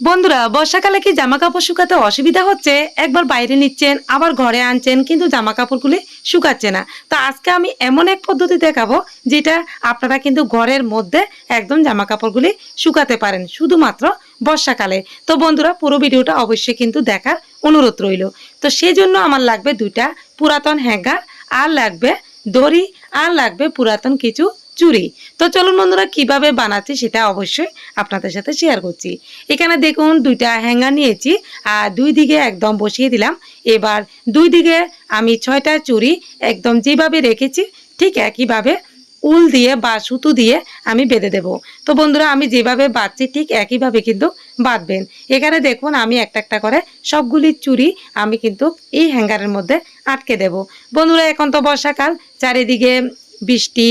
বন্ধুরা, বর্ষাকালে কি জামা কাপড় শুকাতে অসুবিধা হচ্ছে? একবার বাইরে নিচ্ছেন, আবার ঘরে আনছেন, কিন্তু জামা কাপড়গুলি শুকাচ্ছে না। তো আজকে আমি এমন এক পদ্ধতি দেখাবো, যেটা আপনারা কিন্তু ঘরের মধ্যে একদম জামা কাপড়গুলি শুকাতে পারেন, শুধুমাত্র বর্ষাকালে। তো বন্ধুরা, পুরো ভিডিওটা অবশ্যই কিন্তু দেখার অনুরোধ রইল। তো সেই জন্য আমার লাগবে দুইটা পুরাতন হ্যাঙ্গার, আর লাগবে দড়ি, আর লাগবে পুরাতন কিছু চুড়ি তো চলুন বন্ধুরা, কীভাবে বানাচ্ছি সেটা অবশ্যই আপনাদের সাথে শেয়ার করছি। এখানে দেখুন, দুইটা হ্যাঙ্গার নিয়েছি আর দুই দিকে একদম বসিয়ে দিলাম। এবার দুই দিকে আমি ছয়টা চুড়ি একদম যেভাবে রেখেছি, ঠিক একইভাবে উল দিয়ে বা সুতো দিয়ে আমি বেঁধে দেব। তো বন্ধুরা, আমি যেভাবে বাঁধছি, ঠিক একইভাবে কিন্তু বাঁধবেন। এখানে দেখুন, আমি একটা একটা করে সবগুলি চুড়ি আমি কিন্তু এই হ্যাঙ্গারের মধ্যে আটকে দেব। বন্ধুরা, এখন তো বর্ষাকাল, চারিদিকে বৃষ্টি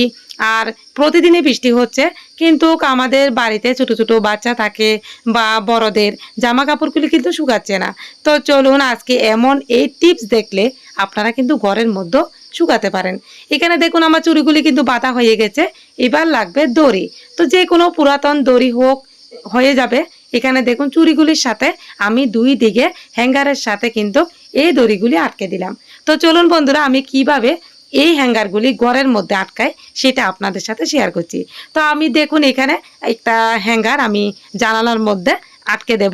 আর প্রতিদিনই বৃষ্টি হচ্ছে। কিন্তু আমাদের বাড়িতে ছোট ছোট বাচ্চা থাকে বা বড়দের জামা কাপড়গুলি কিন্তু শুকাচ্ছে না। তো চলুন আজকে এমন এই টিপস দেখলে আপনারা কিন্তু ঘরের মধ্যে শুকাতে পারেন। এখানে দেখুন আমার চুড়িগুলি কিন্তু বাঁধা হয়ে গেছে। এবার লাগবে দড়ি। তো যে কোনো পুরাতন দড়ি হোক, হয়ে যাবে। এখানে দেখুন চুড়িগুলির সাথে আমি দুই দিকে হ্যাঙ্গারের সাথে কিন্তু এই দড়িগুলি আটকে দিলাম। তো চলুন বন্ধুরা, আমি কীভাবে এই হ্যাঙ্গারগুলি ঘরের মধ্যে আটকায়, সেটা আপনাদের সাথে শেয়ার করছি। তো আমি দেখুন এখানে একটা হ্যাঙ্গার আমি জানালার মধ্যে আটকে দেব।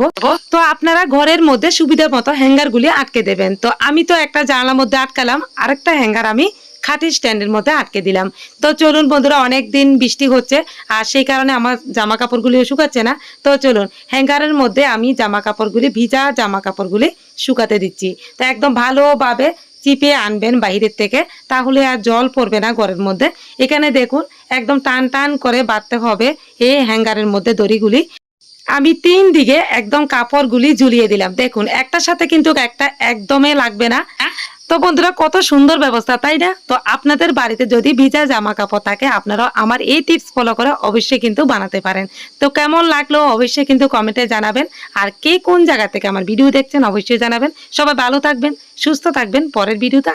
তো আপনারা ঘরের মধ্যে সুবিধা মতো হ্যাঙ্গারগুলি আটকে দেবেন। তো আমি তো একটা জানালার মধ্যে আটকালাম, আরেকটা হ্যাঙ্গার আমি খাটের স্ট্যান্ডের মধ্যে আটকে দিলাম। তো চলুন বন্ধুরা, অনেক দিন বৃষ্টি হচ্ছে, আর সেই কারণে আমার জামা কাপড়গুলিও শুকাচ্ছে না। তো চলুন হ্যাঙ্গারের মধ্যে আমি জামা কাপড়গুলি ভিজা জামা কাপড়গুলি শুকাতে দিচ্ছি। তো একদম ভালোভাবে চিপে আনবেন বাহিরের থেকে, তাহলে আর জল পড়বে না ঘরের মধ্যে। এখানে দেখুন, একদম টান টান করে বাঁধতে হবে এই হ্যাঙ্গারের মধ্যে দড়িগুলি। আমি তিন দিকে একদম কাপড়গুলি ঝুলিয়ে দিলাম। দেখুন, একটার সাথে কিন্তু একটা একদমই লাগবে না। তো বন্ধুরা, কত সুন্দর ব্যবস্থা, তাই না? তো আপনাদের বাড়িতে যদি ভিজা জামা কাপড় থাকে, আপনারা আমার এই টিপস ফলো করে অবশ্যই কিন্তু বানাতে পারেন। তো কেমন লাগল অবশ্যই কিন্তু কমেন্টে জানাবেন। আর কে কোন জায়গা থেকে আমার ভিডিও দেখছেন, অবশ্যই জানাবেন। সবাই ভালো থাকবেন, সুস্থ থাকবেন। পরের ভিডিওতে